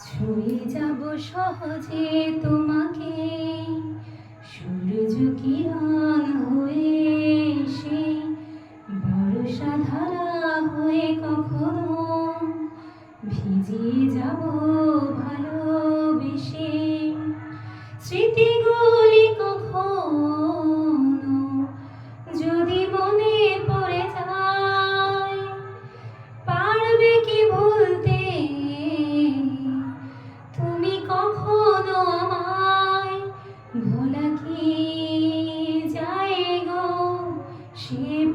ছুঁয়ে যাব সহজে তোমাকে। সূর্য কিরণ হয়ে এসে বর্ষা ধারা হয়ে কখনো ভিজিয়ে যাব ভালোবেসে। স্মৃতিগুলি কখনো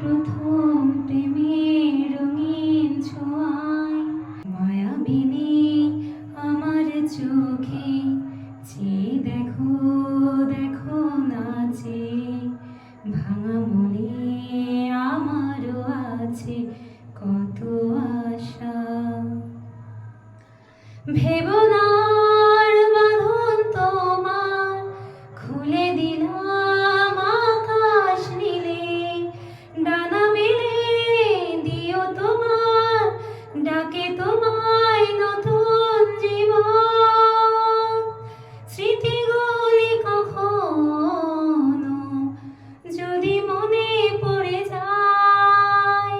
প্রথম প্রেমের রঙিন ছোঁয়ায়, মায়াবিনী আমার চোখে, যে দেখো দেখো নাচে ভাঙা মনে আমারও আছে কত আশা। ভেবনার বাঁধন তোমার, খুলে দিলাম থাকে তোমায় নতুন জীবন স্মৃতিগুলি কখনো যদি মনে পড়ে যায়,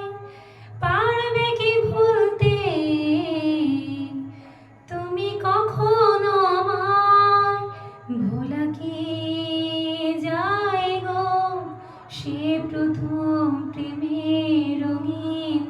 পারবে কি ভুলতে? তুমি কখনো আমায় ভোলা কি যায় গো? সে প্রথম প্রেমের রঙিন